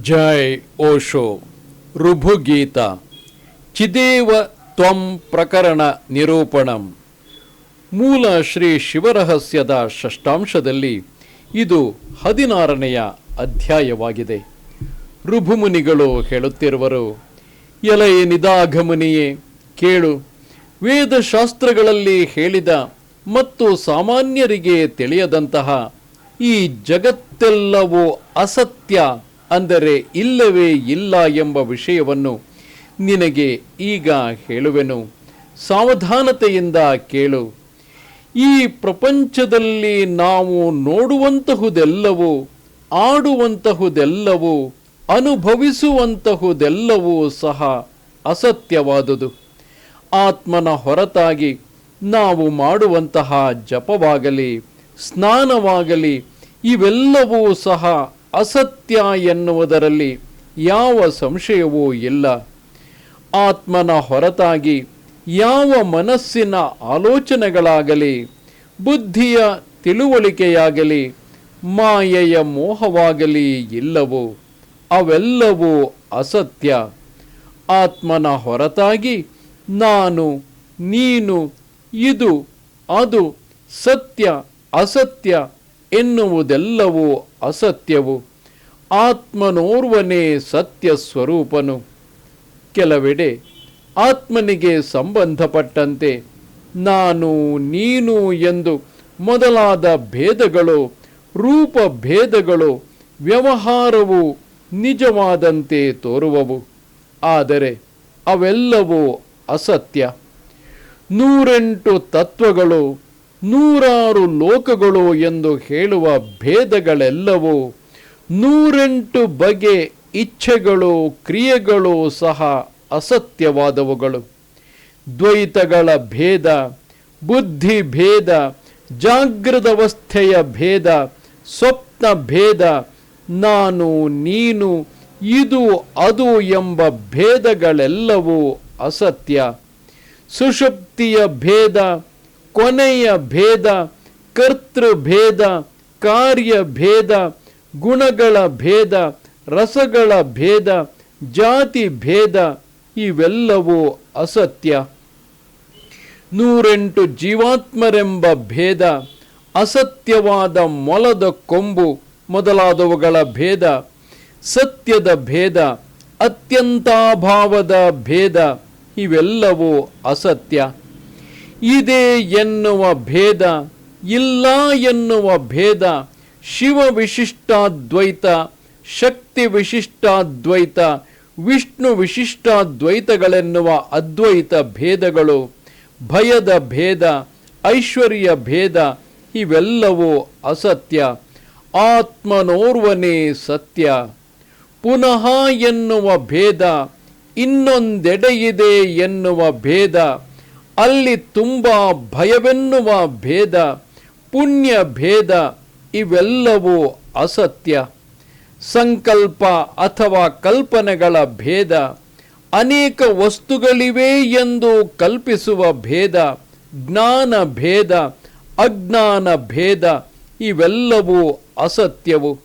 ಜೈ ಓಶೋ ಋಭುಗೀತ ಚಿದೇವ ತ್ವಂ ಪ್ರಕರಣ ನಿರೂಪಣಂ. ಮೂಲ ಶ್ರೀ ಶಿವರಹಸ್ಯದ ಷಷ್ಟಾಂಶದಲ್ಲಿ ಇದು ಹದಿನಾರನೆಯ ಅಧ್ಯಾಯವಾಗಿದೆ. ಋಭುಮುನಿಗಳು ಹೇಳುತ್ತಿರುವರು ಎಲೆಯ ನಿದಾಘಮುನಿಯೇ, ಕೇಳು, ವೇದಶಾಸ್ತ್ರಗಳಲ್ಲಿ ಹೇಳಿದ ಮತ್ತು ಸಾಮಾನ್ಯರಿಗೆ ತಿಳಿಯದಂತಹ ಈ ಜಗತ್ತೆಲ್ಲವೂ ಅಸತ್ಯ ಅಂದರೆ ಇಲ್ಲವೇ ಇಲ್ಲ ಎಂಬ ವಿಷಯವನ್ನು ನಿನಗೆ ಈಗ ಹೇಳುವೆನು. ಸಾವಧಾನತೆಯಿಂದ ಕೇಳು. ಈ ಪ್ರಪಂಚದಲ್ಲಿ ನಾವು ನೋಡುವಂತಹುದೆಲ್ಲವೂ, ಆಡುವಂತಹುದೆಲ್ಲವೂ, ಅನುಭವಿಸುವಂತಹುದೆಲ್ಲವೂ ಸಹ ಅಸತ್ಯವಾದುದು. ಆತ್ಮನ ಹೊರತಾಗಿ ನಾವು ಮಾಡುವಂತಹ ಜಪವಾಗಲಿ, ಸ್ನಾನವಾಗಲಿ, ಇವೆಲ್ಲವೂ ಸಹ ಅಸತ್ಯ ಎನ್ನುವುದರಲ್ಲಿ ಯಾವ ಸಂಶಯವೂ ಇಲ್ಲ. ಆತ್ಮನ ಹೊರತಾಗಿ ಯಾವ ಮನಸ್ಸಿನ ಆಲೋಚನೆಗಳಾಗಲಿ, ಬುದ್ಧಿಯ ತಿಳುವಳಿಕೆಯಾಗಲಿ, ಮಾಯೆಯ ಮೋಹವಾಗಲಿ ಇಲ್ಲವೋ, ಅವೆಲ್ಲವೂ ಅಸತ್ಯ. ಆತ್ಮನ ಹೊರತಾಗಿ ನಾನು, ನೀನು, ಇದು, ಅದು ಸತ್ಯ, ಅಸತ್ಯ ಎನ್ನುವುದೆಲ್ಲವೂ ಅಸತ್ಯವು. ಆತ್ಮನೋರ್ವನೇ ಸತ್ಯ ಸ್ವರೂಪನು. ಕೆಲವೆಡೆ ಆತ್ಮನಿಗೆ ಸಂಬಂಧಪಟ್ಟಂತೆ ನಾನು, ನೀನು ಎಂದು ಮೊದಲಾದ ಭೇದಗಳು, ರೂಪ ಭೇದಗಳು, ವ್ಯವಹಾರವು ನಿಜವಾದಂತೆ ತೋರುವವು. ಆದರೆ ಅವೆಲ್ಲವೂ ಅಸತ್ಯ. ನೂರೆಂಟು ತತ್ವಗಳು ನೂರಾರು ಲೋಕಗಳು ಎಂದು ಹೇಳುವ ಭೇದಗಳೆಲ್ಲವೂ ನೂರೆಂಟು ಬಗೆ ಇಚ್ಛೆಗಳು ಕ್ರಿಯೆಗಳು ಸಹ ಅಸತ್ಯವಾದವುಗಳು. ದ್ವೈತಗಳ ಭೇದ, ಬುದ್ಧಿ ಭೇದ ಜಾಗೃತವಸ್ಥೆಯ ಭೇದ, ಸ್ವಪ್ನ ಭೇದ, ನಾನು, ನೀನು, ಇದು, ಅದು ಎಂಬ ಭೇದಗಳೆಲ್ಲವೂ ಅಸತ್ಯ. ಸುಷುಪ್ತಿಯ ಭೇದ ಕೊನೆಯ ಭೇದ ಕರ್ತೃ ಭೇದ ಕಾರ್ಯ ಭೇದ ಗುಣಗಳ ಭೇದ, ರಸಗಳ ಭೇದ ಜಾತಿ ಭೇದ ಇವೆಲ್ಲವೂ ಅಸತ್ಯ. ನೂರೆಂಟು ಜೀವಾತ್ಮರೆಂಬ ಭೇದ, ಅಸತ್ಯವಾದ ಮೊಲದ ಕೊಂಬು ಮೊದಲಾದವುಗಳ ಭೇದ, ಸತ್ಯದ ಭೇದ, ಅತ್ಯಂತಾಭಾವದ ಭೇದ, ಇವೆಲ್ಲವೂ ಅಸತ್ಯ. ಇದೆ ಎನ್ನುವ ಭೇದ, ಇಲ್ಲ ಎನ್ನುವ ಭೇದ, ಶಿವ ವಿಶಿಷ್ಟಾದ್ವೈತ ಶಕ್ತಿ ವಿಶಿಷ್ಟಾದ್ವೈತ ವಿಷ್ಣು ವಿಶಿಷ್ಟಾದ್ವೈತಗಳೆನ್ನುವ ಅದ್ವೈತ ಭೇದಗಳು, ಭಯದ ಭೇದ, ಐಶ್ವರ್ಯ ಭೇದ, ಇವೆಲ್ಲವೂ ಅಸತ್ಯ, ಆತ್ಮನೋರ್ವನೇ ಸತ್ಯ. ಪುನಃ ಎನ್ನುವ ಭೇದ ಇನ್ನೊಂದೆಡೆಯಿದೆ ಎನ್ನುವ ಭೇದ ಅಲ್ಲಿ ತುಂಬ ಭಯವೆನ್ನುವ ಭೇದ, ಪುಣ್ಯ ಭೇದ, ಇವೆಲ್ಲವೂ ಅಸತ್ಯ. ಸಂಕಲ್ಪ ಅಥವಾ ಕಲ್ಪನೆಗಳ ಭೇದ, ಅನೇಕ ವಸ್ತುಗಳಿವೆ ಎಂದು ಕಲ್ಪಿಸುವ ಭೇದ, ಜ್ಞಾನ ಭೇದ, ಅಜ್ಞಾನ ಭೇದ, ಇವೆಲ್ಲವೂ ಅಸತ್ಯವು.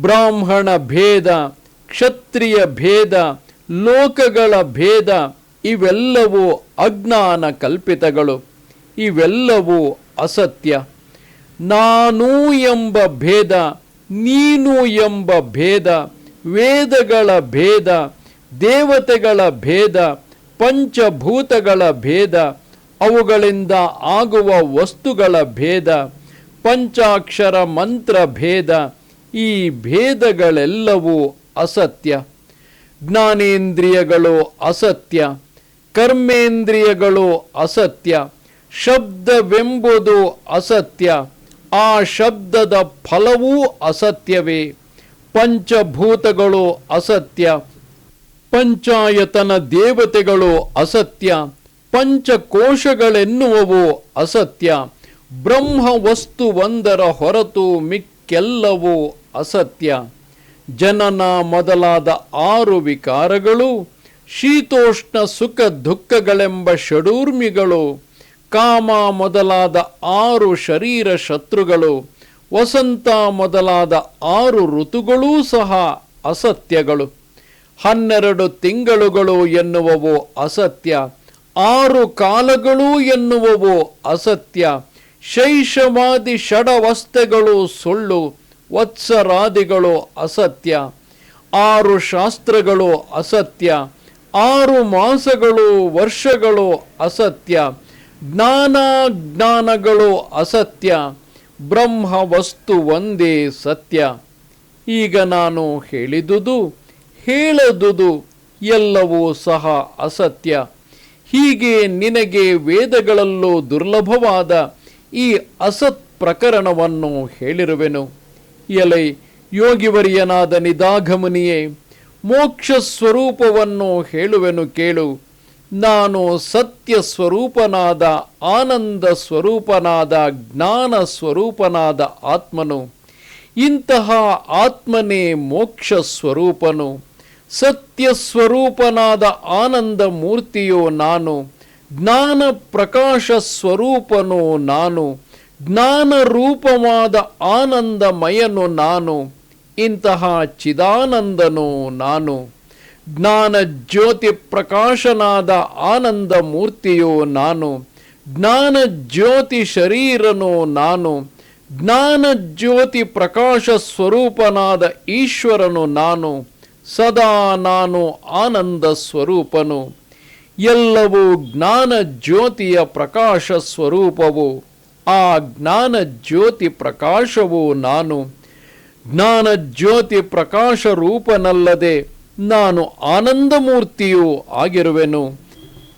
ಬ್ರಾಹ್ಮಣ ಭೇದ, ಕ್ಷತ್ರಿಯ ಭೇದ, ಲೋಕಗಳ ಭೇದ ಇವೆಲ್ಲವೂ ಅಜ್ಞಾನ ಕಲ್ಪಿತಗಳು ಇವೆಲ್ಲವೂ ಅಸತ್ಯ. ನಾನು ಎಂಬ ಭೇದ, ನೀನು ಎಂಬ ಭೇದ, ವೇದಗಳ ಭೇದ, ದೇವತೆಗಳ ಭೇದ, ಪಂಚಭೂತಗಳ ಭೇದ, ಅವುಗಳಿಂದ ಆಗುವ ವಸ್ತುಗಳ ಭೇದ, ಪಂಚಾಕ್ಷರ ಮಂತ್ರ ಭೇದ, ಈ ಭೇದಗಳೆಲ್ಲವೂ ಅಸತ್ಯ. ಜ್ಞಾನೇಂದ್ರಿಯಗಳು ಅಸತ್ಯ. ಕರ್ಮೇಂದ್ರಿಯಗಳು ಅಸತ್ಯ, ಶಬ್ದವೆಂಬುದು ಅಸತ್ಯ, ಆ ಶಬ್ದದ ಫಲವೂ ಅಸತ್ಯವೇ. ಪಂಚಭೂತಗಳು ಅಸತ್ಯ, ಪಂಚಾಯತನ ದೇವತೆಗಳು ಅಸತ್ಯ, ಪಂಚಕೋಶಗಳೆನ್ನುವವು ಅಸತ್ಯ. ಬ್ರಹ್ಮ ವಸ್ತುವೊಂದರ ಹೊರತು ಮಿಕ್ಕೆಲ್ಲವೂ ಅಸತ್ಯ. ಜನನ ಮೊದಲಾದ ಆರು ವಿಕಾರಗಳು ಶೀತೋಷ್ಣ ಸುಖ ದುಃಖಗಳೆಂಬ ಷಡೂರ್ಮಿಗಳು, ಕಾಮ ಮೊದಲಾದ ಆರು ಶರೀರ ಶತ್ರುಗಳು, ವಸಂತ ಮೊದಲಾದ ಆರು ಋತುಗಳೂ ಸಹ ಅಸತ್ಯಗಳು. ಹನ್ನೆರಡು ತಿಂಗಳುಗಳು ಎನ್ನುವವು ಅಸತ್ಯ, ಆರು ಕಾಲಗಳು ಎನ್ನುವವು ಅಸತ್ಯ, ಶೈಶವಾದಿ ಷಡವಸ್ತೆಗಳು ಸುಳ್ಳು, ವತ್ಸರಾದಿಗಳು ಅಸತ್ಯ, ಆರು ಶಾಸ್ತ್ರಗಳು ಅಸತ್ಯ ಆರು ಮಾಸಗಳು, ವರ್ಷಗಳು ಅಸತ್ಯ. ಜ್ಞಾನ ಜ್ಞಾನಗಳು ಅಸತ್ಯ. ಬ್ರಹ್ಮ ವಸ್ತು ಒಂದೇ ಸತ್ಯ. ಈಗ ನಾನು ಹೇಳಿದುದು, ಹೇಳದುದು ಎಲ್ಲವೂ ಸಹ ಅಸತ್ಯ. ಹೀಗೆ ನಿನಗೆ ವೇದಗಳಲ್ಲೂ ದುರ್ಲಭವಾದ ಈ ಅಸತ್ ಪ್ರಕರಣವನ್ನು ಹೇಳಿರುವೆನು. ಎಲೈ ಯೋಗಿವರ್ಯನಾದ ನಿದಾಗಮನಿಯೇ ಮೋಕ್ಷ ಸ್ವರೂಪವನ್ನು ಹೇಳುವೆನು ಕೇಳು. ನಾನು ಸತ್ಯ ಸ್ವರೂಪನಾದ, ಆನಂದ ಸ್ವರೂಪನಾದ, ಜ್ಞಾನ ಸ್ವರೂಪನಾದ ಆತ್ಮನು. ಇಂತಹ ಆತ್ಮನೇ ಮೋಕ್ಷ ಸ್ವರೂಪನು. ಸತ್ಯ ಸ್ವರೂಪನಾದ ಆನಂದ ಮೂರ್ತಿಯೋ ನಾನು. ಜ್ಞಾನ ಪ್ರಕಾಶ ಸ್ವರೂಪನೋ ನಾನು. ಜ್ಞಾನ ರೂಪವಾದ ಆನಂದಮಯನು ನಾನು. ಇಂತಹ ಚಿದಾನಂದನು ನಾನು ಜ್ಞಾನ ಜ್ಯೋತಿ ಪ್ರಕಾಶನಾದ ಆನಂದ ಮೂರ್ತಿಯೋ ನಾನು ಜ್ಞಾನ ಜ್ಯೋತಿ ಶರೀರನು ನಾನು ಜ್ಞಾನ ಜ್ಯೋತಿ ಪ್ರಕಾಶ ಸ್ವರೂಪನಾದ ಈಶ್ವರನು ನಾನು ಸದಾ ನಾನು ಆನಂದ ಸ್ವರೂಪನು. ಎಲ್ಲವೂ ಜ್ಞಾನ ಜ್ಯೋತಿಯ ಪ್ರಕಾಶ ಸ್ವರೂಪವು ಆ ಜ್ಞಾನ ಜ್ಯೋತಿ ಪ್ರಕಾಶವು ನಾನು ಜ್ಞಾನ ಜ್ಯೋತಿ ಪ್ರಕಾಶ ರೂಪನಲ್ಲದೆ ನಾನು ಆನಂದಮೂರ್ತಿಯೂ ಆಗಿರುವೆನು.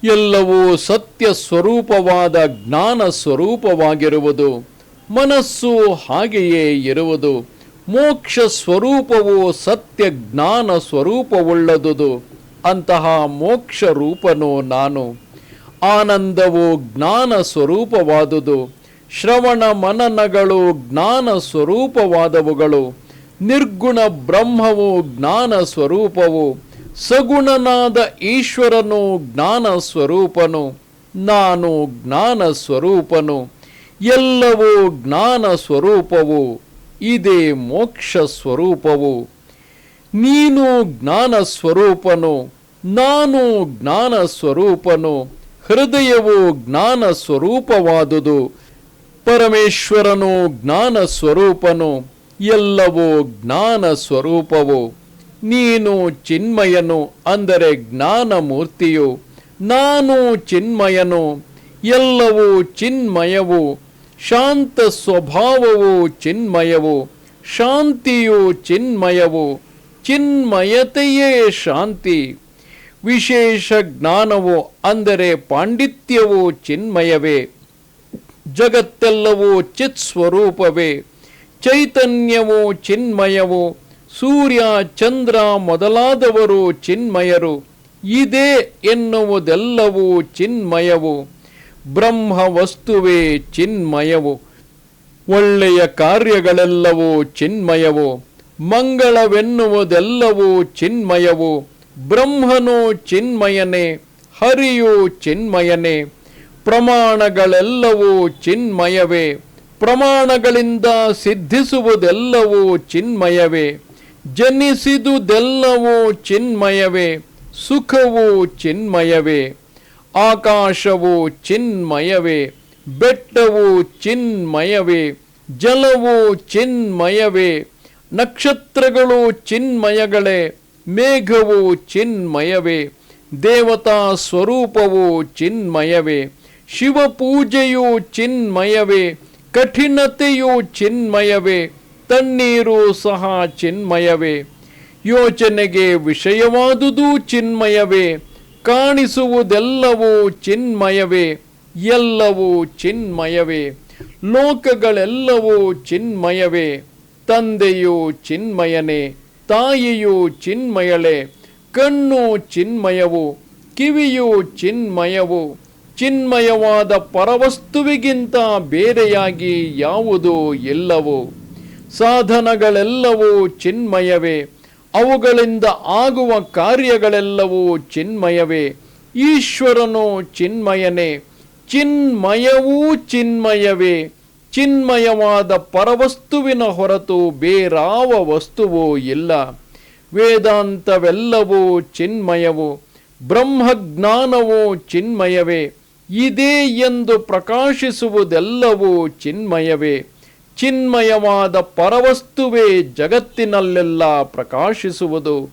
ಎಲ್ಲವೂ ಸತ್ಯ ಸ್ವರೂಪವಾದ ಜ್ಞಾನ ಸ್ವರೂಪವಾಗಿರುವುದು. ಮನಸ್ಸು ಹಾಗೆಯೇ ಇರುವುದು. ಮೋಕ್ಷ ಸ್ವರೂಪವು ಸತ್ಯ ಜ್ಞಾನ ಸ್ವರೂಪವುಳ್ಳದುದು. ಅಂತಹ ಮೋಕ್ಷ ರೂಪನು ನಾನು. ಆನಂದವು ಜ್ಞಾನ ಸ್ವರೂಪವಾದುದು. ಶ್ರವಣ ಮನನಗಳು ಜ್ಞಾನ ಸ್ವರೂಪವಾದವುಗಳು. ನಿರ್ಗುಣ ಬ್ರಹ್ಮವು ಜ್ಞಾನ ಸ್ವರೂಪವು. ಸಗುಣನಾದ ಈಶ್ವರನು ಜ್ಞಾನ ಸ್ವರೂಪನು. ನಾನು ಜ್ಞಾನ ಸ್ವರೂಪನು. ಎಲ್ಲವೂ ಜ್ಞಾನ ಸ್ವರೂಪವು. ಇದೇ ಮೋಕ್ಷ ಸ್ವರೂಪವು. ನೀನು ಜ್ಞಾನ ಸ್ವರೂಪನು. ನಾನು ಜ್ಞಾನ ಸ್ವರೂಪನು. ಹೃದಯವು ಜ್ಞಾನ ಸ್ವರೂಪವಾದುದು. ಪರಮೇಶ್ವರನು ಜ್ಞಾನ ಸ್ವರೂಪನು, ಎಲ್ಲವೂ ಜ್ಞಾನ ಸ್ವರೂಪವು. ನೀನು ಚಿನ್ಮಯನು ಅಂದರೆ ಜ್ಞಾನ ಮೂರ್ತಿಯು ನಾನು ಚಿನ್ಮಯನು, ಎಲ್ಲವೂ ಚಿನ್ಮಯವು. ಶಾಂತ ಸ್ವಭಾವವು ಚಿನ್ಮಯವು, ಶಾಂತಿಯು ಚಿನ್ಮಯವು. ಚಿನ್ಮಯತೆಯೇ ಶಾಂತಿ. ವಿಶೇಷ ಜ್ಞಾನವು ಅಂದರೆ ಪಾಂಡಿತ್ಯವು ಚಿನ್ಮಯವೇ. ಜಗತ್ತೆಲ್ಲವೂ ಚಿತ್ ಸ್ವರೂಪವೇ, ಚೈತನ್ಯವು ಚಿನ್ಮಯವು, ಸೂರ್ಯ ಚಂದ್ರ ಮೊದಲಾದವರು ಚಿನ್ಮಯರು, ಇದೇ ಎನ್ನುವುದೆಲ್ಲವೂ ಚಿನ್ಮಯವು, ಬ್ರಹ್ಮ ವಸ್ತುವೇ ಚಿನ್ಮಯವು, ಒಳ್ಳೆಯ ಕಾರ್ಯಗಳೆಲ್ಲವೂ ಚಿನ್ಮಯವು, ಮಂಗಳವೆನ್ನುವುದೆಲ್ಲವೂ ಚಿನ್ಮಯವು, ಬ್ರಹ್ಮನು ಚಿನ್ಮಯನೇ, ಹರಿಯು ಚಿನ್ಮಯನೇ. ಪ್ರಮಾಣಗಳೆಲ್ಲವೂ ಚಿನ್ಮಯವೇ. ಪ್ರಮಾಣಗಳಿಂದ ಸಿದ್ಧಿಸುವುದೆಲ್ಲವೂ ಚಿನ್ಮಯವೇ. ಜನಿಸಿದುದೆಲ್ಲವೂ ಚಿನ್ಮಯವೇ. ಸುಖವು ಚಿನ್ಮಯವೇ. ಆಕಾಶವು ಚಿನ್ಮಯವೇ. ಬೆಟ್ಟವು ಚಿನ್ಮಯವೇ. ಜಲವು ಚಿನ್ಮಯವೇ. ನಕ್ಷತ್ರಗಳು ಚಿನ್ಮಯಗಳೇ. ಮೇಘವು ಚಿನ್ಮಯವೇ. ದೇವತಾ ಸ್ವರೂಪವು ಚಿನ್ಮಯವೇ. ಶಿವಪೂಜೆಯು ಚಿನ್ಮಯವೇ, ಕಠಿಣತೆಯು ಚಿನ್ಮಯವೇ, ತಣ್ಣೀರು ಸಹ ಚಿನ್ಮಯವೇ. ಯೋಚನೆಗೆ ವಿಷಯವಾದುದು ಚಿನ್ಮಯವೇ, ಕಾಣಿಸುವುದೆಲ್ಲವೂ ಚಿನ್ಮಯವೇ, ಎಲ್ಲವೂ ಚಿನ್ಮಯವೇ. ಲೋಕಗಳೆಲ್ಲವೂ ಚಿನ್ಮಯವೇ, ತಂದೆಯು ಚಿನ್ಮಯನೇ, ತಾಯಿಯು ಚಿನ್ಮಯಳೆ, ಕಣ್ಣು ಚಿನ್ಮಯವು, ಕಿವಿಯು ಚಿನ್ಮಯವು. ಚಿನ್ಮಯವಾದ ಪರವಸ್ತುವಿಗಿಂತ ಬೇರೆಯಾಗಿ ಯಾವುದು ಎಲ್ಲವೋ? ಸಾಧನಗಳೆಲ್ಲವೂ ಚಿನ್ಮಯವೇ, ಅವುಗಳಿಂದ ಆಗುವ ಕಾರ್ಯಗಳೆಲ್ಲವೂ ಚಿನ್ಮಯವೇ, ಈಶ್ವರನು ಚಿನ್ಮಯನೇ, ಚಿನ್ಮಯವೂ ಚಿನ್ಮಯವೇ, ಚಿನ್ಮಯವಾದ ಪರವಸ್ತುವಿನ ಹೊರತು ಬೇರಾವ ವಸ್ತುವೂ ಇಲ್ಲ. ವೇದಾಂತವೆಲ್ಲವೂ ಚಿನ್ಮಯವು, ಬ್ರಹ್ಮಜ್ಞಾನವು ಚಿನ್ಮಯವೇ ಇದೇ ಎಂದು ಪ್ರಕಾಶಿಸುವುದೆಲ್ಲವೂ ಚಿನ್ಮಯವೇ. ಚಿನ್ಮಯವಾದ ಪರವಸ್ತುವೇ ಜಗತ್ತಿನಲ್ಲೆಲ್ಲ ಪ್ರಕಾಶಿಸುವುದು.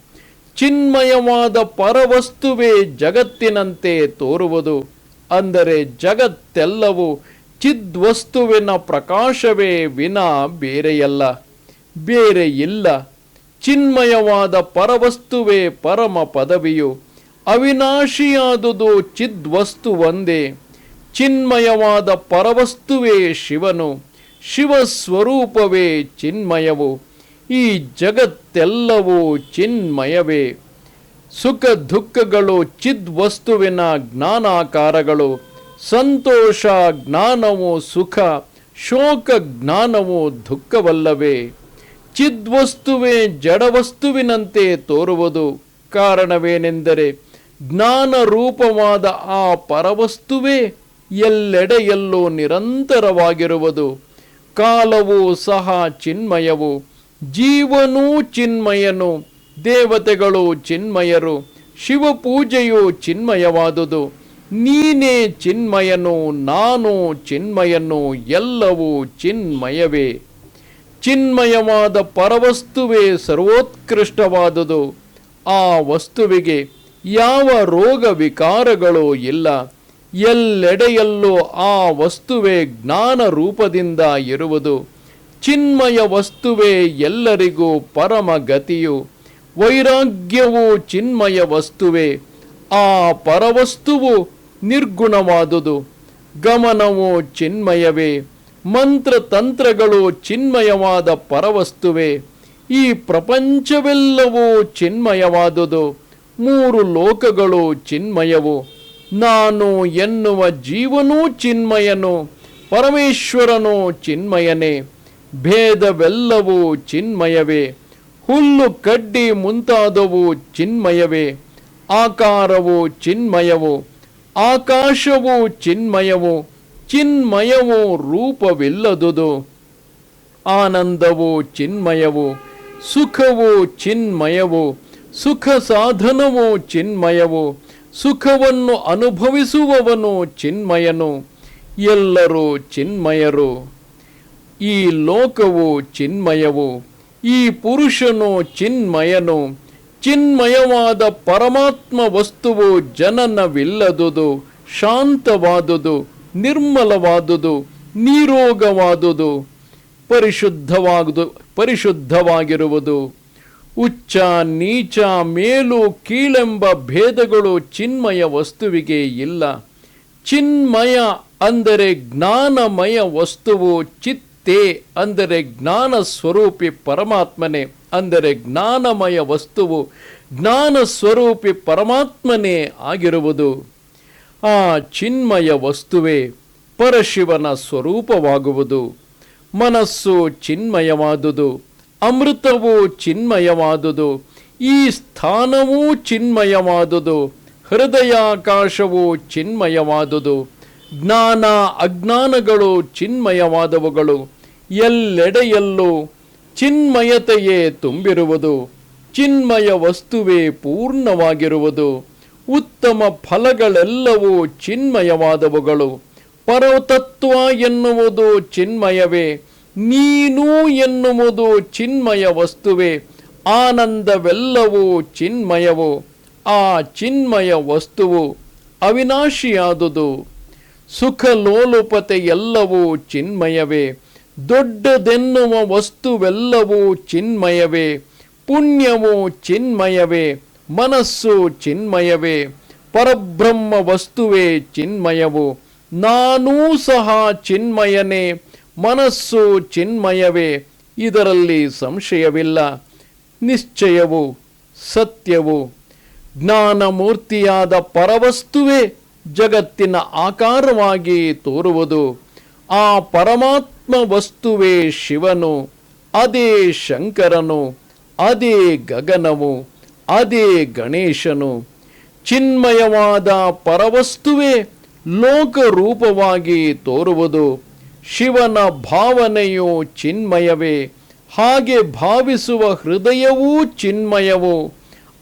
ಚಿನ್ಮಯವಾದ ಪರವಸ್ತುವೇ ಜಗತ್ತಿನಂತೆ ತೋರುವುದು. ಅಂದರೆ ಜಗತ್ತೆಲ್ಲವೂ ಚಿದ್ವಸ್ತುವಿನ ಪ್ರಕಾಶವೇ ವಿನ ಬೇರೆಯಲ್ಲ. ಬೇರೆ ಇಲ್ಲ. ಚಿನ್ಮಯವಾದ ಪರವಸ್ತುವೇ ಪರಮ ಪದವಿಯು. ಅವಿನಾಶಿಯಾದುದು ಚಿದ್ವಸ್ತು ಒಂದೇ, ಚಿನ್ಮಯವಾದ ಪರವಸ್ತುವೇ ಶಿವನು, ಶಿವಸ್ವರೂಪವೇ ಚಿನ್ಮಯವು, ಈ ಜಗತ್ತೆಲ್ಲವೂ ಚಿನ್ಮಯವೇ. ಸುಖ ದುಃಖಗಳು ಚಿದ್ವಸ್ತುವಿನ ಜ್ಞಾನಾಕಾರಗಳು, ಸಂತೋಷ ಜ್ಞಾನವು ಸುಖ, ಶೋಕ ಜ್ಞಾನವು ದುಃಖವಲ್ಲವೇ. ಚಿದ್ವಸ್ತುವೇ ಜಡವಸ್ತುವಿನಂತೆ ತೋರುವುದು ಕಾರಣವೇನೆಂದರೆ ಜ್ಞಾನ ರೂಪವಾದ ಆ ಪರವಸ್ತುವೇ ಎಲ್ಲೆಡೆಯಲ್ಲೂ ನಿರಂತರವಾಗಿರುವುದು. ಕಾಲವೂ ಸಹ ಚಿನ್ಮಯವು, ಜೀವನೂ ಚಿನ್ಮಯನು, ದೇವತೆಗಳು ಚಿನ್ಮಯರು, ಶಿವಪೂಜೆಯು ಚಿನ್ಮಯವಾದುದು. ನೀನೇ ಚಿನ್ಮಯನು, ನಾನು ಚಿನ್ಮಯನು, ಎಲ್ಲವೂ ಚಿನ್ಮಯವೇ. ಚಿನ್ಮಯವಾದ ಪರವಸ್ತುವೇ ಸರ್ವೋತ್ಕೃಷ್ಟವಾದುದು. ಆ ವಸ್ತುವಿಗೆ ಯಾವ ರೋಗ ವಿಕಾರಗಳೂ ಇಲ್ಲ. ಎಲ್ಲೆಡೆಯಲ್ಲೂ ಆ ವಸ್ತುವೇ ಜ್ಞಾನ ರೂಪದಿಂದ ಇರುವುದು. ಚಿನ್ಮಯ ವಸ್ತುವೇ ಎಲ್ಲರಿಗೂ ಪರಮ ಗತಿಯು. ವೈರಾಗ್ಯವು ಚಿನ್ಮಯ ವಸ್ತುವೇ. ಆ ಪರವಸ್ತುವು ನಿರ್ಗುಣವಾದುದು. ಗಮನವು ಚಿನ್ಮಯವೇ. ಮಂತ್ರ ತಂತ್ರಗಳು ಚಿನ್ಮಯವಾದ ಪರವಸ್ತುವೇ. ಈ ಪ್ರಪಂಚವೆಲ್ಲವೂ ಚಿನ್ಮಯವಾದುದು. ಮೂರು ಲೋಕಗಳು ಚಿನ್ಮಯವು. ನಾನು ಎನ್ನುವ ಜೀವನೂ ಚಿನ್ಮಯನು, ಪರಮೇಶ್ವರನು ಚಿನ್ಮಯನೇ. ಭೇದವೆಲ್ಲವೂ ಚಿನ್ಮಯವೇ. ಹುಲ್ಲು ಕಡ್ಡಿ ಮುಂತಾದವು ಚಿನ್ಮಯವೇ. ಆಕಾರವು ಚಿನ್ಮಯವು. ಆಕಾಶವು ಚಿನ್ಮಯವು. ಚಿನ್ಮಯವು ರೂಪವಿಲ್ಲದುದು. ಆನಂದವು ಚಿನ್ಮಯವು. ಸುಖವು ಚಿನ್ಮಯವು. ಸುಖ ಸಾಧನವು ಚಿನ್ಮಯವು, ಸುಖವನ್ನು ಅನುಭವಿಸುವವನು ಚಿನ್ಮಯನು, ಎಲ್ಲರೂ ಚಿನ್ಮಯರು. ಈ ಲೋಕವು ಚಿನ್ಮಯವು, ಈ ಪುರುಷನು ಚಿನ್ಮಯನು, ಚಿನ್ಮಯವಾದ ಪರಮಾತ್ಮ ವಸ್ತುವು ಜನನವಿಲ್ಲದುದು, ಶಾಂತವಾದುದು, ನಿರ್ಮಲವಾದುದು, ನೀರೋಗವಾದುದು ಪರಿಶುದ್ಧವಾಗುದು ಪರಿಶುದ್ಧವಾಗಿರುವುದು. ಉಚ್ಚ ನೀಚ ಮೇಲು ಕೀಳೆಂಬ ಭೇದಗಳು ಚಿನ್ಮಯ ವಸ್ತುವಿಗೆ ಇಲ್ಲ. ಚಿನ್ಮಯ ಅಂದರೆ ಜ್ಞಾನಮಯ ವಸ್ತುವು, ಚಿತ್ತೇ ಅಂದರೆ ಜ್ಞಾನ ಸ್ವರೂಪಿ ಪರಮಾತ್ಮನೇ ಅಂದರೆ ಜ್ಞಾನಮಯ ವಸ್ತುವು, ಜ್ಞಾನ ಸ್ವರೂಪಿ ಪರಮಾತ್ಮನೇ ಆಗಿರುವುದು. ಆ ಚಿನ್ಮಯ ವಸ್ತುವೇ ಪರಶಿವನ ಸ್ವರೂಪವಾಗುವುದು. ಮನಸ್ಸು ಚಿನ್ಮಯವಾದುದು. ಅಮೃತವು ಚಿನ್ಮಯವಾದುದು, ಈ ಸ್ಥಾನವೂ ಚಿನ್ಮಯವಾದುದು, ಹೃದಯಾಕಾಶವು ಚಿನ್ಮಯವಾದುದು, ಜ್ಞಾನ ಅಜ್ಞಾನಗಳು ಚಿನ್ಮಯವಾದವುಗಳು, ಎಲ್ಲೆಡೆಯಲ್ಲೂ ಚಿನ್ಮಯತೆಯೇ ತುಂಬಿರುವುದು, ಚಿನ್ಮಯ ವಸ್ತುವೇ ಪೂರ್ಣವಾಗಿರುವುದು, ಉತ್ತಮ ಫಲಗಳೆಲ್ಲವೂ ಚಿನ್ಮಯವಾದವುಗಳು, ಪರತತ್ವ ಎನ್ನುವುದು ಚಿನ್ಮಯವೇ ನೀನು ಎನ್ನುವುದು ಚಿನ್ಮಯ ವಸ್ತುವೇ, ಆನಂದವೆಲ್ಲವೂ ಚಿನ್ಮಯವು, ಆ ಚಿನ್ಮಯ ವಸ್ತುವು ಅವಿನಾಶಿಯಾದುದು. ಸುಖ ಲೋಲುಪತೆ ಎಲ್ಲವೂ ಚಿನ್ಮಯವೇ, ದೊಡ್ಡದೆನ್ನುವ ವಸ್ತುವೆಲ್ಲವೂ ಚಿನ್ಮಯವೇ, ಪುಣ್ಯವು ಚಿನ್ಮಯವೇ, ಮನಸ್ಸು ಚಿನ್ಮಯವೇ, ಪರಬ್ರಹ್ಮ ವಸ್ತುವೇ ಚಿನ್ಮಯವು. ನಾನೂ ಸಹ ಚಿನ್ಮಯನೇ ಮನಸ್ಸು ಚಿನ್ಮಯವೇ, ಇದರಲ್ಲಿ ಸಂಶಯವಿಲ್ಲ. ನಿಶ್ಚಯವು ಸತ್ಯವು. ಜ್ಞಾನಮೂರ್ತಿಯಾದ ಪರವಸ್ತುವೇ ಜಗತ್ತಿನ ಆಕಾರವಾಗಿ ತೋರುವುದು. ಆ ಪರಮಾತ್ಮ ವಸ್ತುವೇ ಶಿವನು, ಅದೇ ಶಂಕರನು, ಅದೇ ಗಗನವು, ಅದೇ ಗಣೇಶನು. ಚಿನ್ಮಯವಾದ ಪರವಸ್ತುವೇ ಲೋಕರೂಪವಾಗಿ ತೋರುವುದು. ಶಿವನ ಭಾವನೆಯು ಚಿನ್ಮಯವೇ, ಹಾಗೆ ಭಾವಿಸುವ ಹೃದಯವೂ ಚಿನ್ಮಯವು,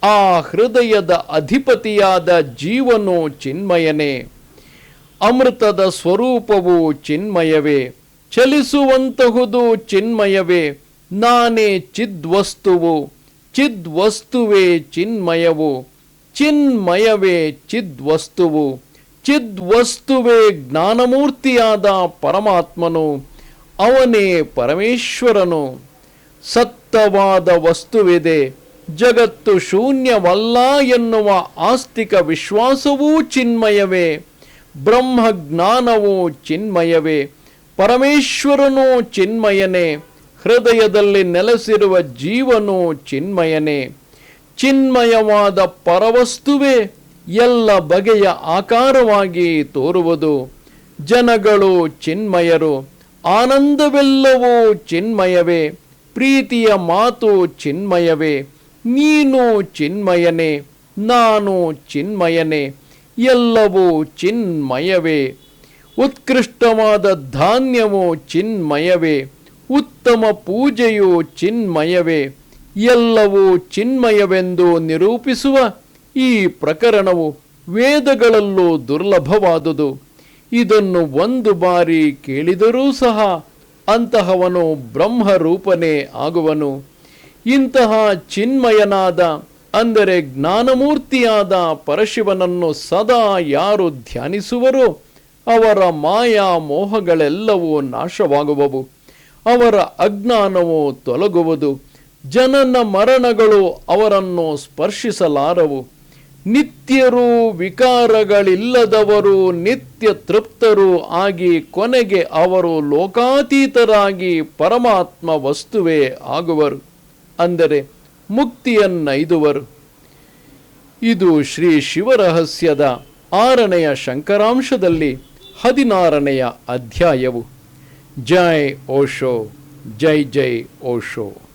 ಆ ಹೃದಯದ ಅಧಿಪತಿಯಾದ ಜೀವನು ಚಿನ್ಮಯನೇ. ಅಮೃತದ ಸ್ವರೂಪವು ಚಿನ್ಮಯವೇ, ಚಲಿಸುವಂತಹುದು ಚಿನ್ಮಯವೇ, ನಾನೇ ಚಿದ್ವಸ್ತುವು, ಚಿದ್ವಸ್ತುವೇ ಚಿನ್ಮಯವು, ಚಿನ್ಮಯವೇ ಚಿದ್ವಸ್ತುವು. ಚಿದ್ವಸ್ತುವೇ ಜ್ಞಾನಮೂರ್ತಿಯಾದ ಪರಮಾತ್ಮನು, ಅವನೇ ಪರಮೇಶ್ವರನು. ಸತ್ತವಾದ ವಸ್ತುವಿದೆ, ಜಗತ್ತು ಶೂನ್ಯವಲ್ಲ ಎನ್ನುವ ಆಸ್ತಿಕ ವಿಶ್ವಾಸವೂ ಚಿನ್ಮಯವೇ. ಬ್ರಹ್ಮಜ್ಞಾನವೂ ಚಿನ್ಮಯವೇ, ಪರಮೇಶ್ವರನೂ ಚಿನ್ಮಯನೇ. ಹೃದಯದಲ್ಲಿ ನೆಲೆಸಿರುವ ಜೀವನೂ ಚಿನ್ಮಯನೇ. ಚಿನ್ಮಯವಾದ ಪರವಸ್ತುವೇ ಎಲ್ಲ ಬಗೆಯ ಆಕಾರವಾಗಿ ತೋರುವುದು. ಜನಗಳು ಚಿನ್ಮಯರು, ಆನಂದವೆಲ್ಲವೂ ಚಿನ್ಮಯವೇ, ಪ್ರೀತಿಯ ಮಾತು ಚಿನ್ಮಯವೇ, ನೀನು ಚಿನ್ಮಯನೇ, ನಾನು ಚಿನ್ಮಯನೇ, ಎಲ್ಲವೂ ಚಿನ್ಮಯವೇ. ಉತ್ಕೃಷ್ಟವಾದ ಧಾನ್ಯವು ಚಿನ್ಮಯವೇ, ಉತ್ತಮ ಪೂಜೆಯು ಚಿನ್ಮಯವೇ, ಎಲ್ಲವೂ ಚಿನ್ಮಯವೆಂದು ನಿರೂಪಿಸುವ ಈ ಪ್ರಕರಣವು ವೇದಗಳಲ್ಲೂ ದುರ್ಲಭವಾದುದು. ಇದನ್ನು ಒಂದು ಬಾರಿ ಕೇಳಿದರೂ ಸಹ ಅಂತಹವನು ಬ್ರಹ್ಮರೂಪನೇ ಆಗುವನು. ಇಂತಹ ಚಿನ್ಮಯನಾದ, ಅಂದರೆ ಜ್ಞಾನಮೂರ್ತಿಯಾದ ಪರಶಿವನನ್ನು ಸದಾ ಯಾರು ಧ್ಯಾನಿಸುವರೋ? ಅವರ ಮಾಯಾ ಮೋಹಗಳೆಲ್ಲವೂ ನಾಶವಾಗುವವು. ಅವರ ಅಜ್ಞಾನವು ತೊಲಗುವುದು. ಜನನ ಮರಣಗಳು ಅವರನ್ನು ಸ್ಪರ್ಶಿಸಲಾರವು. ನಿತ್ಯರು ವಿಕಾರಗಳಿಲ್ಲದವರು ನಿತ್ಯ ತೃಪ್ತರು ಆಗಿ ಕೊನೆಗೆ ಅವರು ಲೋಕಾತೀತರಾಗಿ ಪರಮಾತ್ಮ ವಸ್ತುವೇ ಆಗುವರು. ಅಂದರೆ ಮುಕ್ತಿಯನ್ನೈದುವರು. ಇದು ಶ್ರೀ ಶಿವರಹಸ್ಯದ ಆರನೆಯ ಶಂಕರಾಂಶದಲ್ಲಿ ಹದಿನಾರನೆಯ ಅಧ್ಯಾಯವು. ಜೈ ಓಶೋ, ಜೈ ಜೈ ಓಶೋ.